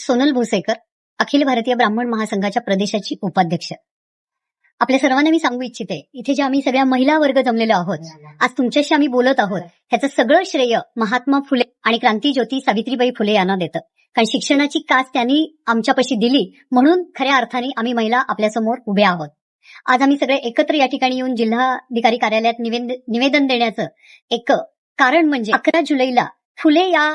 सोनल भोसेकर अखिल भारतीय ब्राह्मण महासंघाच्या प्रदेशाची उपाध्यक्ष. आपल्या सर्वांना मी सांगू इच्छिते इथे जे आम्ही सगळ्या महिला वर्ग जमलेलो आहोत आज तुमच्याशी आम्ही बोलत आहोत ह्याचं सगळं श्रेय महात्मा फुले आणि क्रांतीज्योती सावित्रीबाई फुले यांना देतं. कारण शिक्षणाची कास त्यांनी आमच्यापाशी दिली म्हणून खऱ्या अर्थाने आम्ही महिला आपल्यासमोर उभ्या आहोत. आज आम्ही सगळे एकत्र या ठिकाणी येऊन जिल्हाधिकारी कार्यालयात निवेदन देण्याचं एक कारण म्हणजे अकरा जुलैला फुले या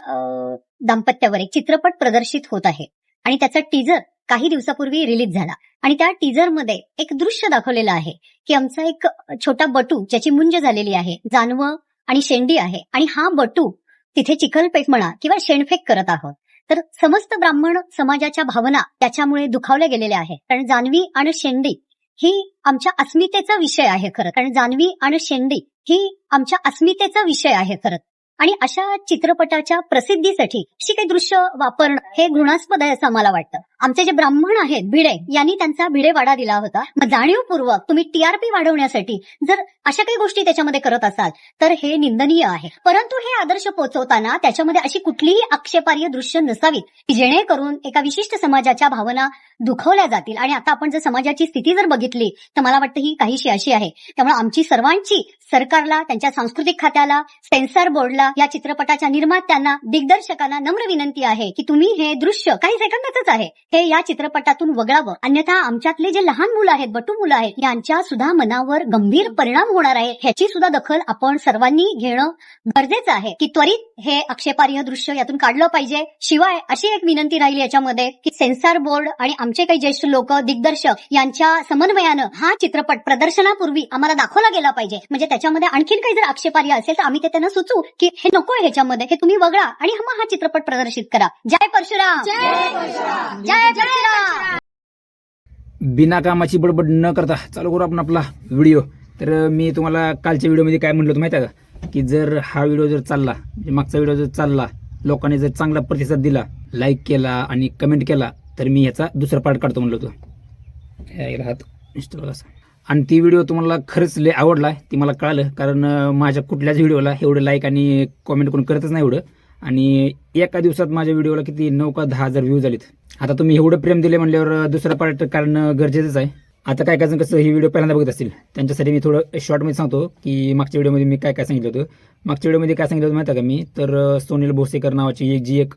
दाम्पत्यावर एक चित्रपट प्रदर्शित होत आहे. आणि त्याचा टीजर काही दिवसापूर्वी रिलीज झाला. आणि त्या टीजरमध्ये एक दृश्य दाखवलेलं आहे की आमचा एक छोटा बटू ज्याची मुंज झालेली आहे जानव आणि शेंडी आहे. आणि हा बटू तिथे चिखलपेक म्हणा किंवा शेणफेक करत आहोत. तर समस्त ब्राह्मण समाजाच्या भावना त्याच्यामुळे दुखावल्या गेलेल्या आहेत. कारण जानवी आणि शेंडी ही आमच्या अस्मितेचा विषय आहे खरं कारण जानवी आणि शेंडी ही आमच्या अस्मितेचा विषय आहे खरं आणि अशा चित्रपटाच्या प्रसिद्धीसाठी अशी काही दृश्य वापरणं हे घृणास्पद आहे असं आम्हाला वाटतं. आमचे जे ब्राह्मण आहेत भिडे यांनी त्यांचा भिडेवाडा दिला होता. मग जाणीवपूर्वक तुम्ही टीआरपी वाढवण्यासाठी जर अशा काही गोष्टी त्याच्यामध्ये करत असाल तर हे निंदनीय आहे. परंतु हे आदर्श पोहोचवताना त्याच्यामध्ये अशी कुठलीही आक्षेपार्ह दृश्य नसावीत की जेणेकरून एका विशिष्ट समाजाच्या भावना दुखवल्या जातील. आणि आता आपण जर समाजाची स्थिती जर बघितली तर मला वाटतं ही काहीशी अशी आहे. त्यामुळे आमची सर्वांची सरकारला त्यांच्या सांस्कृतिक खात्याला सेन्सर बोर्डला या चित्रपटाच्या निर्मात्यांना दिग्दर्शकांना नम्र विनंती आहे की तुम्ही हे दृश्य काही सेकंदातच आहे हे या चित्रपटातून वगळावं. अन्यथा आमच्यातले जे लहान मुलं आहेत बटू मुलं आहेत यांच्या सुद्धा मनावर गंभीर परिणाम होणार आहे. ह्याची सुद्धा दखल आपण सर्वांनी घेणं गरजेचं आहे. की त्वरित हे आक्षेपार्ह दृश्य यातून काढलं पाहिजे. शिवाय अशी एक विनंती राहिली याच्यामध्ये की सेन्सॉर बोर्ड आणि आमचे काही ज्येष्ठ लोक दिग्दर्शक यांच्या समन्वयानं हा चित्रपट प्रदर्शनापूर्वी आम्हाला दाखवला गेला पाहिजे. म्हणजे त्याच्यामध्ये आणखीन काही जर आक्षेपार्ह असेल तर आम्ही ते त्यांना सुचवू की हे नको आहे ह्याच्यामध्ये. हे तुम्ही वगळा आणि मग हा चित्रपट प्रदर्शित करा. जय परशुराम. जय बिना कामाची बडबड न करता चालू करू आपण आपला व्हिडिओ. तर मी तुम्हाला कालच्या व्हिडिओमध्ये काय म्हणलं होतं माहिती आहे का? की जर हा व्हिडिओ जर चालला म्हणजे मागचा व्हिडिओ जर चालला लोकांनी जर चांगला प्रतिसाद दिला लाईक केला आणि कमेंट केला तर मी ह्याचा दुसरा पार्ट काढतो म्हणलं होतं. असं. आणि ती व्हिडिओ तुम्हाला खरंच लय आवडला ती मला कळालं. कारण माझ्या कुठल्याच व्हिडिओला एवढं लाईक आणि कमेंट कोण करतच नाही एवढं. आणि एका दिवसात माझ्या व्हिडिओला किती नऊ का दहा हजार व्ह्यूज आलेत. आता तुम्ही एवढं प्रेम दिले म्हणल्यावर दुसरा पार्ट करणं गरजेचंच आहे. आता काय काय जण कसं ही व्हिडिओ पहिल्यांदा बघत असतील त्यांच्यासाठी मी थोडं शॉर्टमध्ये सांगतो की मागच्या व्हिडिओमध्ये मी काय काय सांगितलं होतं. मागच्या व्हिडिओमध्ये काय सांगितलं होतं माहिती आहे का मी? तर सोनील भोसेकर नावाची एक जी एक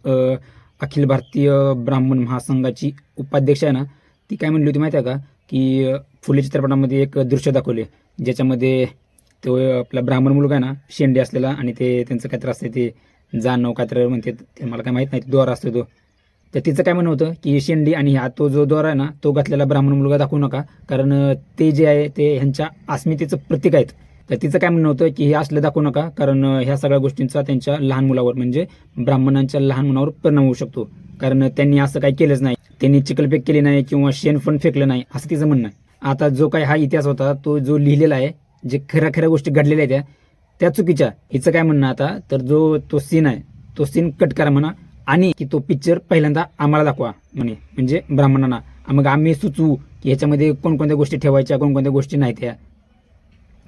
अखिल भारतीय ब्राह्मण महासंघाची उपाध्यक्ष आहे ना ती काय म्हणली होती माहिती आहे का? की फुले चित्रपटामध्ये एक दृश्य दाखवले ज्याच्यामध्ये तो आपला ब्राह्मण मुलगा आहे ना शेंडे असलेला आणि ते त्यांचं काय त्रास आहे ते जाणव कात्र म्हणते ते मला काय माहीत नाही द्वार असतो तो. तर तिचं काय म्हणणं होतं की शेंडी आणि हा तो जो द्वार आहे ना तो घातलेला ब्राह्मण मुलगा दाखवू नका कारण ते जे आहे ते ह्यांच्या अस्मितेचं प्रतीक आहेत. तर तिचं काय म्हणणं होतं की हे असलं दाखवू नका कारण ह्या सगळ्या गोष्टींचा त्यांच्या लहान मुलावर म्हणजे ब्राह्मणांच्या लहान मुलावर परिणाम होऊ शकतो. कारण त्यांनी असं काही केलंच नाही. त्यांनी चिकलपेक केली नाही किंवा शेण पण फेकलं नाही असं तिचं म्हणणं आहे. आता जो काही हा इतिहास होता तो जो लिहिलेला आहे जे खऱ्या खऱ्या गोष्टी घडलेल्या आहेत त्या त्या चुकीच्या. हिचं काय म्हणणं आता तर जो तो सीन आहे तो सीन कट करा म्हणा आणि की तो पिक्चर पहिल्यांदा आम्हाला दाखवा म्हणे. म्हणजे ब्राह्मणांना. मग आम्ही सुचवू की ह्याच्यामध्ये कोणकोणत्या गोष्टी ठेवायच्या कोणकोणत्या गोष्टी नाही त्या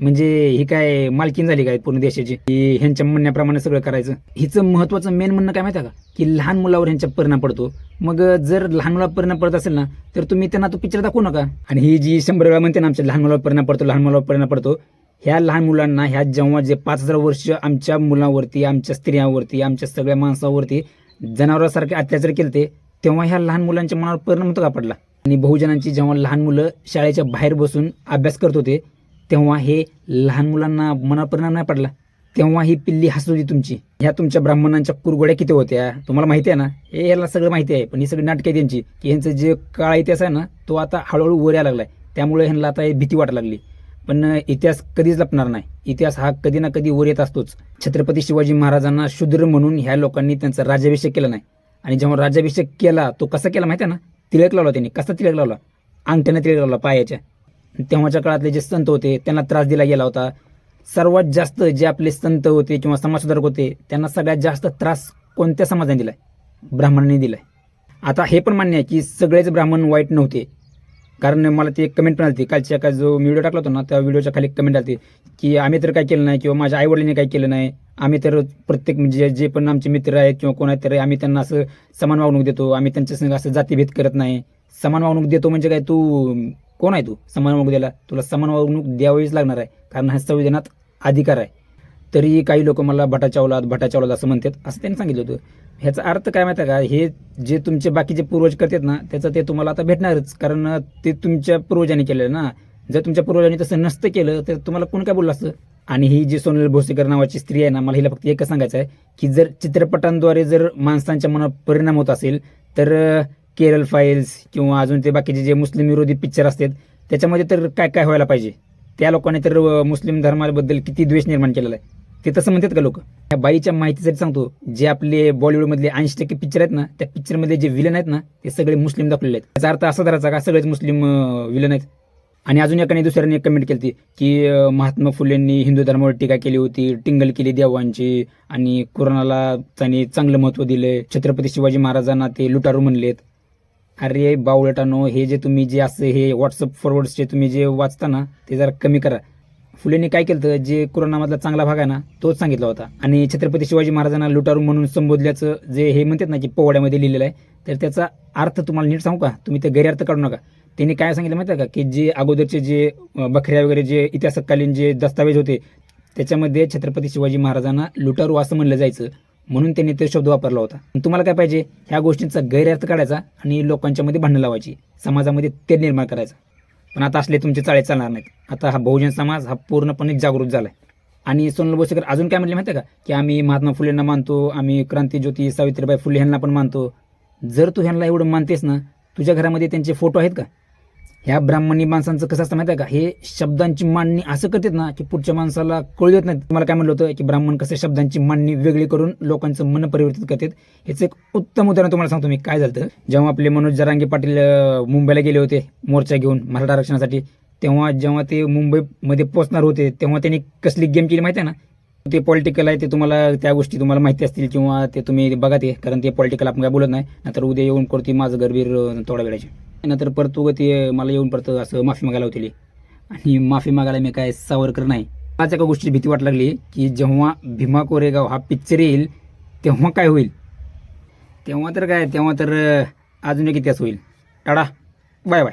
म्हणजे ही काय मालकीन झाली काय पूर्ण देशाची? की ह्यांच्या म्हणण्याप्रमाणे सगळं करायचं. हिचं महत्वाचं मेन म्हणणं काय माहिती आहे का? की लहान मुलावर ह्यांच्या परिणाम पडतो. मग जर लहान मुलावर परिणाम पडत असेल ना तर तुम्ही त्यांना तो पिक्चर दाखवू नका. आणि ही जी शंभर वेळा म्हणते ना आमच्या लहान मुलावर परिणाम पडतो लहान मुलावर परिणाम पडतो ह्या लहान मुलांना ह्या जेव्हा जे पाच हजार वर्ष आमच्या मुलांवरती आमच्या स्त्रियांवरती आमच्या सगळ्या माणसावरती जनावरांसारखे अत्याचार केले ते तेव्हा ह्या लहान मुलांच्या मनावर परिणाम होतो का पडला? आणि बहुजनांची जेव्हा लहान मुलं शाळेच्या बाहेर बसून अभ्यास करत होते तेव्हा हे लहान मुलांना मनावर परिणाम नाही पडला? तेव्हा ही पिल्ली हसत होती तुमची. ह्या तुमच्या ब्राह्मणांच्या कुरगोड्या किती होत्या? तुम्हाला माहिती आहे ना? हे याला सगळं माहिती आहे पण ही सगळी नाटकं आहे त्यांची की ह्यांचं जे काळ इतिहास आहे ना तो आता हळूहळू वर यायला लागलाय. त्यामुळे ह्यांना आता हे भीती वाटायला लागली. पण इतिहास कधीच लपणार नाही. इतिहास हा कधी ना कधी वर येत असतोच. छत्रपती शिवाजी महाराजांना शूद्र म्हणून ह्या लोकांनी त्यांचा राज्याभिषेक केला नाही. आणि जेव्हा राज्याभिषेक केला तो कसा केला माहिती आहे ना? तिळक लावला त्यांनी. कसा तिळक लावला? अंगठ्याने तिळक लावला पायाच्या. तेव्हाच्या काळातले जे संत होते त्यांना त्रास दिला गेला होता. सर्वात जास्त जे आपले संत होते किंवा समाजसुधारक होते त्यांना सगळ्यात जास्त त्रास कोणत्या समाजाने दिलाय? ब्राह्मणांनी दिलाय. आता हे पण मान्य आहे की सगळेच ब्राह्मण वाईट नव्हते. कारण मला ती एक कमेंट पण आली कालच्या का जो व्हिडिओ टाकला होता ना त्या व्हिडिओच्या खाली कमेंट आली की आम्ही तर काय केलं नाही किंवा माझ्या आईवडिलांनी काय केलं नाही. आम्ही तर प्रत्येक म्हणजे जे पण आमचे मित्र आहेत किंवा कोण आहेत तर आम्ही त्यांना असं समान वागणूक देतो. आम्ही त्यांच्या संग असं जातीभेद करत नाही. समान वागणूक देतो म्हणजे काय? तू कोण आहे तू? समान वागणूक द्यायला. तुला समान वागणूक द्यावीच लागणार आहे. कारण हा संविधानात अधिकार आहे. तरी काही लोक मला भटाच्या औलाद भटाच्या औलाद असं म्हणतात असं त्यांनी सांगितलं होतं. ह्याचा अर्थ काय माहिती आहे का? हे जे तुमचे बाकीचे पूर्वज करतात ना त्याचं ते तुम्हाला आता भेटणारच. कारण ते तुमच्या पूर्वजांनी केलेलं ना. जर तुमच्या पूर्वजांनी तसं नसतं केलं तर तुम्हाला कोण काय बोललं असतं? आणि ही जी सोनल भोसेकर नावाची स्त्री आहे ना मला हिला फक्त एकच सांगायचं आहे की जर चित्रपटांद्वारे जर माणसांच्या मनावर परिणाम होत असेल तर केरल फाईल्स किंवा अजून ते बाकीचे जे मुस्लिम विरोधी पिक्चर असतात त्याच्यामध्ये तर काय काय व्हायला पाहिजे? त्या लोकांनी तर मुस्लिम धर्माबद्दल किती द्वेष निर्माण केलेला आहे? ते तसं म्हणतात का लोक? या बाईच्या माहितीसाठी सांगतो जे आपले बॉलिवूडमधले ऐंशी टक्के पिक्चर आहेत ना त्या पिक्चरमध्ये जे विलन आहेत ना ते सगळे मुस्लिम दाखवलेले आहेत. त्याचा अर्थ असा धरायचा का सगळेच मुस्लिम विलन आहेत. आणि अजून एकाने दुसऱ्याने एक कमेंट केली की महात्मा फुलेंनी हिंदू धर्मावर टीका केली होती टिंगल केली देवांची आणि कोरोनाला त्यांनी चांगलं महत्त्व दिलंय. छत्रपती शिवाजी महाराजांना ते लुटारू म्हणलेत. अरे बावळटानो हे जे तुम्ही जे असं हे व्हॉट्सअप फॉरवर्ड्सचे तुम्ही जे वाचता ना ते जरा कमी करा. फुलेने काय केलं होतं, जे कोरोनामधला चांगला भाग आहे ना तोच सांगितला होता. आणि छत्रपती शिवाजी महाराजांना लुटारू म्हणून संबोधल्याचं जे हे म्हणतात ना की पोवाड्यामध्ये लिहिलेलं आहे तर त्याचा अर्थ तुम्हाला नीट सांगू का? तुम्ही ते गैरअर्थ काढू नका. त्यांनी काय सांगितलं माहिती आहे का? की जे अगोदरचे जे बखऱ्या बकऱ्या वगैरे जे इतिहासकालीन जे दस्तावेज होते त्याच्यामध्ये छत्रपती शिवाजी महाराजांना लुटारू असं म्हणलं जायचं म्हणून त्यांनी ते शब्द वापरला होता. तुम्हाला काय पाहिजे? ह्या गोष्टींचा गैरअर्थ काढायचा आणि लोकांच्या मध्ये भांडणं लावायची. समाजामध्ये ते निर्माण करायचं. पण आता असले तुमचे चाळे चालणार नाहीत. आता हा बहुजन समाज हा पूर्णपणे जागृत आहे आणि सोनल बोसेकर अजून काय म्हणले माहिती आहे का? की आम्ही महात्मा फुलेंना मानतो आम्ही क्रांतीज्योती सावित्रीबाई फुले यांना पण मानतो. जर तू ह्यांना एवढं मानतेस ना तुझ्या घरामध्ये त्यांचे फोटो आहेत का? ह्या ब्राह्मणी माणसांचं कसं असतं माहिती आहे का? हे शब्दांची मांडणी असं करतात ना की पुढच्या माणसाला कळू देत नाही. तुम्हाला काय म्हणलं होतं की ब्राह्मण कसं शब्दांची मांडणी वेगळी करून लोकांचं मन परिवर्तित करतात? ह्याचं एक उत्तम उदाहरण तुम्हाला सांगतो मी. काय झालं जेव्हा आपले मनोज जरांगे पाटील मुंबईला गेले होते मोर्चा घेऊन मराठा आरक्षणासाठी तेव्हा जेव्हा ते मुंबईमध्ये पोहोचणार होते तेव्हा त्यांनी कसली गेम केली माहिती आहे ना? ते पॉलिटिकल आहे ते तुम्हाला त्या गोष्टी तुम्हाला माहिती असतील किंवा ते तुम्ही बघा ते कारण ते पॉलिटिकल आपण काय बोलत नाही. नंतर उद्या येऊन करते माझं गरबीर थोडा वेळाची नंतर परत उगं ते मला येऊन परत असं माफी मागायला होती आणि माफी मागायला मी काय सावरकर नाही. आज एका गोष्टीची भीती वाट लागली की जेव्हा भीमा कोरेगाव हा पिक्चर येईल तेव्हा काय होईल? तेव्हा तर काय तेव्हा तर अजून एक इतिहास होईल. टाडा. Bye bye.